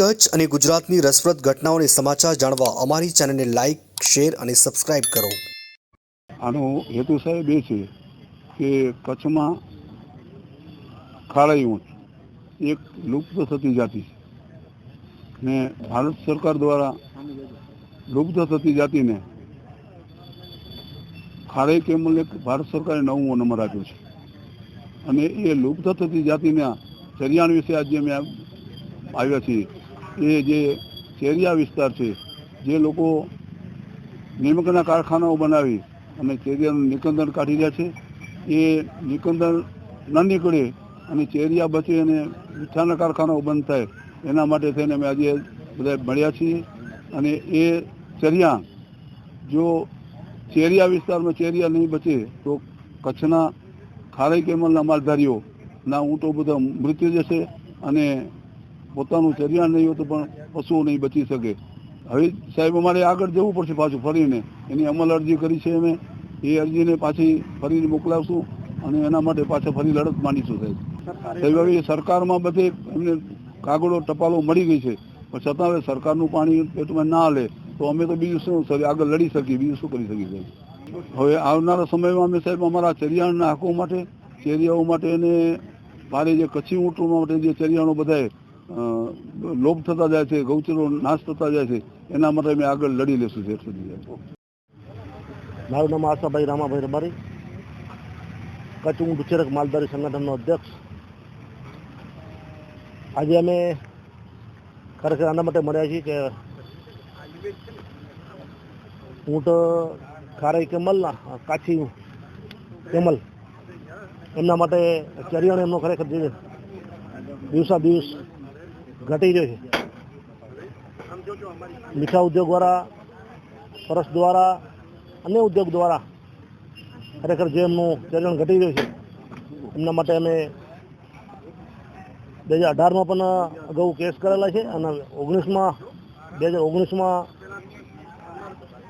કચ્છ અને ગુજરાતની રસપ્રદ ઘટનાઓને સમાચાર જાણવા અમારી ચેનલને લાઇક શેર અને સબસ્ક્રાઇબ કરો. આનો હેતુ સાહેબ એ છે કે કચ્છમાં ખારાઈ ઊંટ એક લુપ્ત થતી જાતિ છે. ને ભારત સરકાર દ્વારા લુપ્ત થતી જાતિને ખારાઈ કેમલ એક ભારત સરકારે નવમો નંબર આપ્યો છે. અને એ લુપ્ત થતી જાતિના ચરિયાણ વિશે આજે અમે આવ્યા છીએ. એ જે ચેરિયા વિસ્તાર છે, જે લોકો નિમકના કારખાનાઓ બનાવી અને ચેરિયાનું નિકંદન કાઢી રહ્યા છે, એ નિકંદન ન નીકળે અને ચેરિયા બચે અને મીઠાના કારખાનાઓ બંધ થાય, એના માટે થઈને અમે આજે બધા મળ્યા છીએ. અને એ ચરિયા જો ચેરિયા વિસ્તારમાં ચેરિયા નહીં બચે, તો કચ્છના ખારાઈ કેમલના માલધારીઓના ઊંટો બધા મૃત્યુ જશે અને પોતાનું ચરિયાણ નહીં હોય તો પણ પશુઓ નહીં બચી શકે. હવે સાહેબ અમારે આગળ જવું પડશે પાછું ફરીને. એની અમલ અરજી કરી છે અમે. એ અરજીને પાછી ફરીને મોકલાવશું અને એના માટે પાછા ફરી લડત માંડીશું સાહેબ. સાહેબ હવે સરકારમાં બધે એમને કાગળો ટપાલો મળી ગઈ છે. પણ છતાં હવે સરકારનું પાણી પેટમાં ના હાલે તો અમે તો બીજું શું આગળ લડી શકીએ બીજું શું કરી શકીએ સાહેબ? હવે આવનારા સમયમાં અમે સાહેબ અમારા ચરિયાણના હકો માટે ચેરિયાઓ માટે અને મારે જે કચ્છી ઊંટો માટે જે ચરિયાણો બધાએ લોપ થતા જાય છે, ગૌચરો નાશ થતા જાય છે, એના માટે અમે આગળ લડી લેશું છે મારું નામ આશાભાઈ રામાભાઈ રબારી, કચ્છ ઊંટ ઉછેરક માલધારી સંગઠનનો અધ્યક્ષ. આજે અમે ખરેખર આના માટે મળ્યા છીએ કે ઊંટ ખારાઈ કેમલના કાચી કેમલ, એમના માટે ચરિયાણ એમનો ખરેખર દિવસા દિવસ ઘટી રહ્યો છે. મીઠા ઉદ્યોગ દ્વારા પરસ દ્વારા અન્ય ઉદ્યોગ દ્વારા ખરેખર જે એમનું ચલણ ઘટી રહ્યું છે, એમના માટે અમે બે હજાર અઢારમાં પણ અગાઉ કેસ કરેલા છે અને ઓગણીસમાં, બે હજાર ઓગણીસમાં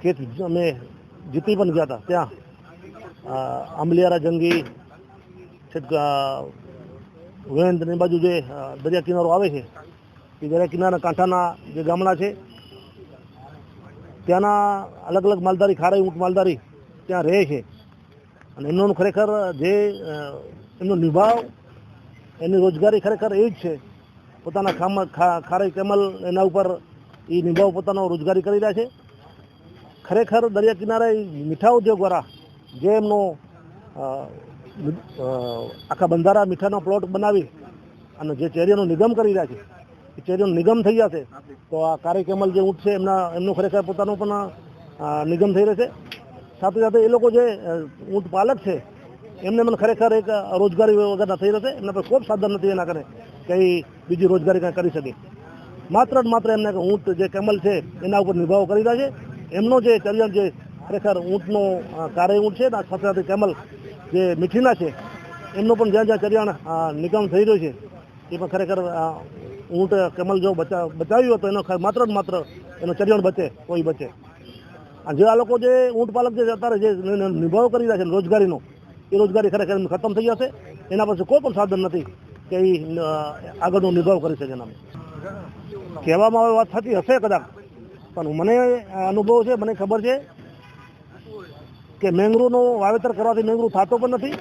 કેસ અમે જીતી પણ ગયા હતા. ત્યાં આંબલિયારા જંગી છેક વેન્દની બાજુ જે દરિયા કિનારો આવે છે એ દરિયા કિનારા કાંઠાના જે ગામડા છે, ત્યાંના અલગ અલગ માલધારી ખારાઈ ઊંટ માલધારી ત્યાં રહે છે. અને એમનો ખરેખર જે એમનો નિભાવ, એની રોજગારી ખરેખર એ જ છે. પોતાના ખામ ખારાઈ કેમલ એના ઉપર એ નિભાવ પોતાનો રોજગારી કરી રહ્યા છે. ખરેખર દરિયા કિનારે મીઠા ઉદ્યોગવાળા જે એમનો આખા બંધારા મીઠાનો પ્લોટ બનાવી અને જે ચેરીઓનો નિગમ કરી રહ્યા છે એ નિગમ થઈ જશે તો આ કારી કેમલ જે ઊંટ છે એમના એમનું ખરેખર પોતાનું પણ નિગમ થઈ રહેશે. સાથે સાથે એ લોકો જે ઊંટ પાલક છે એમને મને ખરેખર એક રોજગારી વગરના થઈ રહેશે. એમના પર કોઈ સાધન નથી એના કરે કંઈ બીજી રોજગારી કાંઈ કરી શકે. માત્ર ને માત્ર એમને ઊંટ જે કેમલ છે એના ઉપર નિભાવ કરી રહ્યા છે. એમનો જે ચરિયાણ જે ખરેખર ઊંટનો અ, કારે ઊંટ છે સાથે સાથે કેમલ જે મીઠીના છે એમનો પણ જ્યાં જ્યાં ચરિયાણ નિગમ થઈ રહ્યો છે એ પણ ખરેખર ઊંટ કેમલ જો બચા, બચાવ્યું તો એનો માત્ર ને માત્ર એનો ચરિયાણ બચે, કોઈ બચે. અને જે આ લોકો જે ઊંટ પાલક જે અત્યારે જે નિભાવ કરી રહ્યા છે, રોજગારીનો, એ રોજગારી ખરેખર ખતમ થઈ જશે. એના પાસે કોઈ પણ સાધન નથી કે એ આગળનો નિભાવ કરી શકે એના કહેવામાં આવે વાત થતી હશે કદાચ, પણ મને અનુભવ છે, મને ખબર છે કે મેંગરૂનું વાવેતર કરવાથી મેંગરૂ થતો પણ નથી.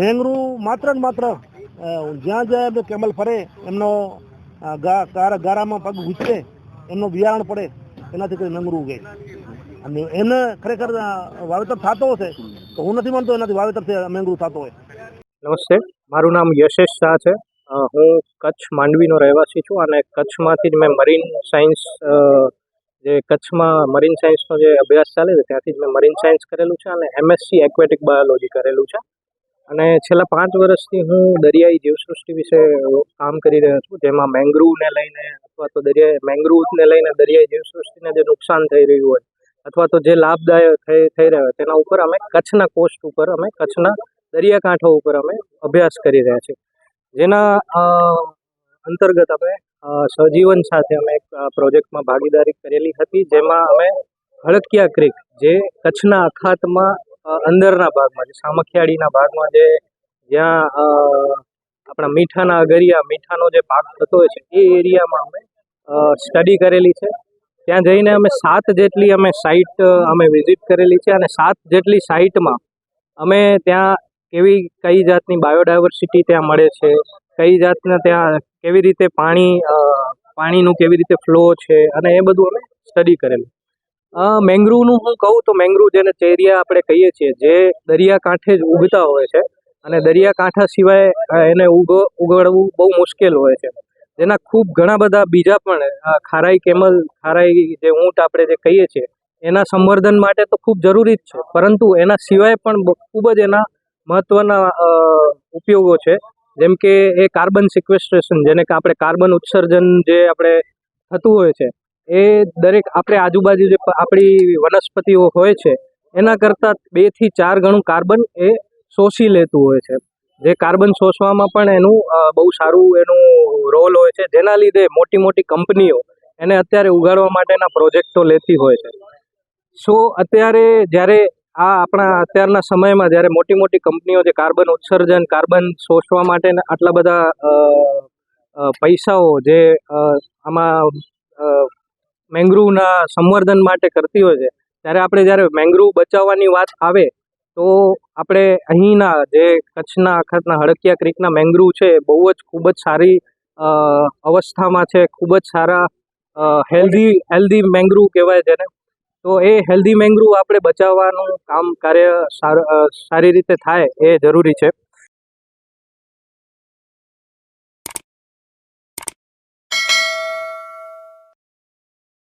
મેંગરૂ માત્ર ને માત્ર જ્યાં જ્યાં એમને કેમલ ફરે, એમનો ગારામાં પગ ગુચરે એમનો બિયારણ પડે, એનાથી કોઈ નંગરું ઉગે અને એને ખરેખર વાવેતર થતો હશે, તો હું નથી માનતો એનાથી વાવેતર મેંગરૂ થતો હોય. નમસ્તે, મારું નામ યશેશ શાહ છે. હું કચ્છ માંડવીનો રહેવાસી છું અને કચ્છમાંથી જ મેં મરીન સાયન્સ જે કચ્છમાં મરીન સાયન્સનો જે અભ્યાસ ચાલે છે, ત્યાંથી જ મેં મરીન સાયન્સ કરેલું છે અને એમએસસી એક્વેટિક બાયોલોજી કરેલું છે. અને છેલ્લા પાંચ વર્ષથી હું દરિયાઈ જીવસૃષ્ટિ વિશે કામ કરી રહ્યો છું, જેમાં મેંગ્રુવને લઈને અથવા તો દરિયાઈ, મેંગ્રુવને લઈને દરિયાઈ જીવસૃષ્ટિને જે નુકસાન થઈ રહ્યું હોય, અથવા તો જે લાભદાયક થઈ થઈ રહ્યો હોય, તેના ઉપર અમે કચ્છના કોસ્ટ ઉપર અમે કચ્છના દરિયાકાંઠો ઉપર અમે અભ્યાસ કરી રહ્યા છીએ. જેના અંતર્ગત અમે સજીવન સાથે અમે એક પ્રોજેક્ટમાં ભાગીદારી કરેલી હતી, જેમાં અમે હળકિયા ક્રિક જે કચ્છના અખાતમાં અંદરના ભાગમાં, જે સામખિયાળીના ભાગમાં જે જ્યાં આપણા મીઠાના અગરિયા મીઠાનો જે પાક થતો હોય છે, એ એરિયામાં અમે સ્ટડી કરેલી છે. ત્યાં જઈને અમે સાત જેટલી અમે સાઇટ અમે વિઝિટ કરેલી છે અને સાત જેટલી સાઇટમાં અમે ત્યાં કેવી, કઈ જાતની બાયોડાયવર્સિટી ત્યાં મળે છે, કઈ જાતના ત્યાં કેવી રીતે પાણી પાણીનું કેવી રીતે ફ્લો છે અને એ બધું અમે સ્ટડી કરેલું. મેંગ્રુવનું હું કહું તો મેંગ્રુવ જેને ચેરિયા આપણે કહીએ છીએ, જે દરિયાકાંઠે જ ઉગતા હોય છે અને દરિયાકાંઠા સિવાય એને ઉગો, ઉગાડવું બહુ મુશ્કેલ હોય છે. જેના ખૂબ ઘણા બધા બીજા પણ ખારાઈ કેમલ, ખારાઈ જે ઊંટ આપણે જે કહીએ છીએ, એના સંવર્ધન માટે તો ખૂબ જરૂરી જ છે. પરંતુ એના સિવાય પણ ખૂબ જ એના મહત્ત્વના ઉપયોગો છે. જેમ કે એ કાર્બન સિક્વેસ્ટ્રેશન, જેને આપણે કાર્બન ઉત્સર્જન જે આપણે થતું હોય છે એ દરેક આપણે આજુબાજુ જે આપણી વનસ્પતિઓ હોય છે, એના કરતાં બેથી ચાર ગણું કાર્બન એ શોષી લેતું હોય છે. જે કાર્બન શોષવામાં પણ એનું બહુ સારું એનું રોલ હોય છે. જેના લીધે મોટી મોટી કંપનીઓ એને અત્યારે ઉગાડવા માટેના પ્રોજેક્ટો લેતી હોય છે. સો, અત્યારે જ્યારે આ આપણા અત્યારના સમયમાં જ્યારે મોટી મોટી કંપનીઓ જે કાર્બન ઉત્સર્જન, કાર્બન શોષવા માટે આટલા બધા પૈસાઓ જે આમાં મેંગ્રુવના સંવર્ધન માટે કરતી હોય છે. ત્યારે આપણે જ્યારે મેંગ્રુવ બચાવવાની વાત આવે, તો આપણે અહીંના જે કચ્છના અખાતના હડકિયા ક્રીકના મેંગ્રુવ છે, બહુ જ ખૂબ જ સારી અવસ્થામાં છે, ખૂબ જ સારા હેલ્ધી હેલ્ધી મેંગ્રુવ કહેવાય જેને. તો એ હેલ્ધી મેંગ્રુવ આપણે બચાવવાનું કામ કાર્ય સારી રીતે થાય એ જરૂરી છે.